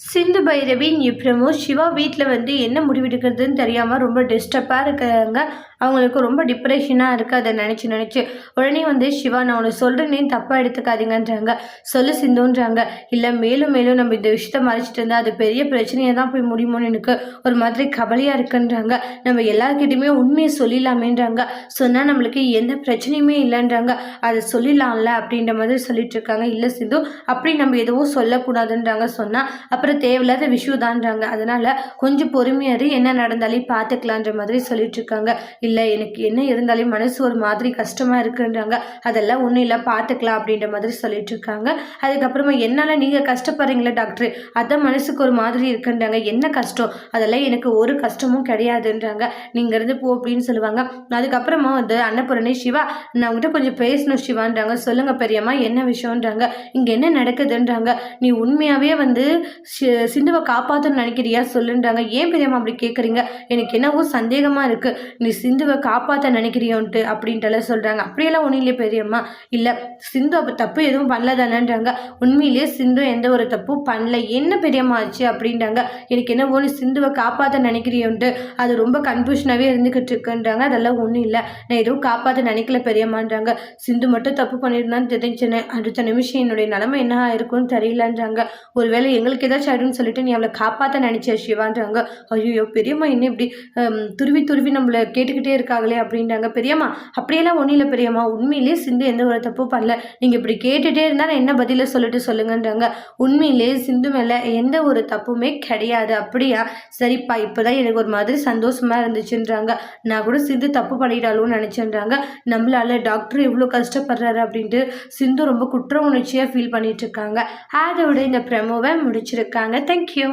சிந்து பைரவி இப்புறமும் சிவா வீட்டில் வந்து என்ன முடிவெடுக்கிறதுன்னு தெரியாமல் ரொம்ப டிஸ்டர்பாக இருக்காங்க. அவங்களுக்கு ரொம்ப டிப்ரெஷனாக இருக்குது அதை நினச்சி நினச்சி உடனே வந்து சிவா நான் உனக்கு சொல்கிறேனே தப்பாக எடுத்துக்காதீங்கன்றாங்க. சொல்லு சிந்துன்றாங்க. இல்லை மேலும் மேலும் நம்ம இந்த விஷயத்த மறைச்சிட்டு இருந்தால் அது பெரிய பிரச்சனையாக தான் போய் முடியுமோன்னு எனக்கு ஒரு மாதிரி கவலையாக இருக்குன்றாங்க. நம்ம எல்லாருக்கிட்டையுமே உண்மையை சொல்லிடலாமேன்றாங்க. சொன்னால் நம்மளுக்கு எந்த பிரச்சனையுமே இல்லைன்றாங்க. அதை சொல்லிடலாம்ல அப்படின்ற மாதிரி சொல்லிட்டு இருக்காங்க. இல்லை சிந்து அப்படி நம்ம எதுவும் சொல்லக்கூடாதுன்றாங்க சொன்னால் அப்புறம் தேவையில்லாத விஷயம் தான்றாங்க அதனால் கொஞ்சம் பொறுமையாரு என்ன நடந்தாலே பார்த்துக்கலான்ற மாதிரி சொல்லிட்டு இருக்காங்க இல்லை எனக்கு என்ன இருந்தாலும் மனசு ஒரு மாதிரி கஷ்டமாக இருக்குன்றாங்க. அதெல்லாம் ஒன்றும் இல்லை பார்த்துக்கலாம் அப்படின்ற மாதிரி சொல்லிட்டு இருக்காங்க அதுக்கப்புறமா என்னால் நீங்கள் கஷ்டப்படுறீங்களா டாக்டர்? அதான் மனசுக்கு ஒரு மாதிரி இருக்குன்றாங்க. என்ன கஷ்டம்? அதெல்லாம் எனக்கு ஒரு கஷ்டமும் கிடையாதுன்றாங்க. நீங்கள் இருந்து போ அப்படின்னு சொல்லுவாங்க. அதுக்கப்புறமா வந்து அன்னபூரணி சிவா நான் உங்ககிட்ட கொஞ்சம் பேசணும் சிவான்றாங்க. சொல்லுங்க பெரியம்மா என்ன விஷயம்ன்றாங்க? இங்கே என்ன நடக்குதுன்றாங்க? நீ உண்மையாகவே வந்து சிந்துவை காப்பாற்றணும்னு நினைக்கிறியா? சொல்லுன்றாங்க. ஏன் பெரியம்மா அப்படி கேட்குறீங்க எனக்கு என்னவோ சந்தேகமாக இருக்குது நீ சிந்துவை காப்பாற்ற நினைக்கிறியோன்ட்டு அப்படின்ட்டு சொல்கிறாங்க அப்படியெல்லாம் ஒன்றும் இல்லையே பெரியம்மா. இல்லை சிந்து அப்போ தப்பு எதுவும் பண்ணல தானேன்றாங்க உண்மையிலேயே சிந்து எந்த ஒரு தப்பும் பண்ணல. என்ன பெரியம்மா ஆச்சு அப்படின்றாங்க. எனக்கு என்ன நீ சிந்துவை காப்பாற்ற நினைக்கிறியோன்ட்டு. அது ரொம்ப கன்ஃபியூஷனாகவே இருந்துக்கிட்டு இருக்குன்றாங்க. அதெல்லாம் ஒன்றும் இல்லை. நான் எதுவும் காப்பாற்ற நினைக்கல பெரியம்மான்றாங்க. சிந்து மட்டும் தப்பு பண்ணியிருந்தான்னு தெரிஞ்சினேன். அடுத்த நிமிஷம் என்னுடைய நிலமை என்ன இருக்கும்னு தெரியலன்றாங்க. ஒருவேளை எங்களுக்கு ஏதாச்சும் ஆகிடும்னு சொல்லிட்டு நீ அவளை காப்பாற்ற நினச்ச சிவான்றாங்க. ஐயோ பெரியம்மா என்ன இப்படி துருவி துருவி நம்மளை கேட்டுக்கிட்டே இருக்காங்களே அப்படின்றாங்க. பெரியம்மா அப்படியெல்லாம் ஒன்றும் இல்லை பெரியம்மா. உண்மையிலே சிந்து எந்த ஒரு தப்பும் பண்ணல. நீங்கள் இப்படி கேட்டுகிட்டே இருந்தால் நான் என்ன பதிலை சொல்லிட்டு சொல்லுங்கன்றாங்க. உண்மையிலே சிந்து மேலே எந்த ஒரு தப்புமே கிடையாது. அப்படியா? சரிப்பா இப்போ தான் எனக்கு ஒரு மாதிரி சந்தோஷமாக இருந்துச்சுன்றாங்க. நான் கூட சிந்து தப்பு பண்ணிட்டாலும்னு நினச்சேன்றாங்க. நம்மளால டாக்டர் எவ்வளோ கஷ்டப்படுறாரு அப்படின்ட்டு சிந்து ரொம்ப குற்ற உணர்ச்சியாக ஃபீல் பண்ணிட்டு இருக்காங்க. அதை இந்த ப்ரெமோவை முடிச்சிருக்காங்க தேங்க்யூ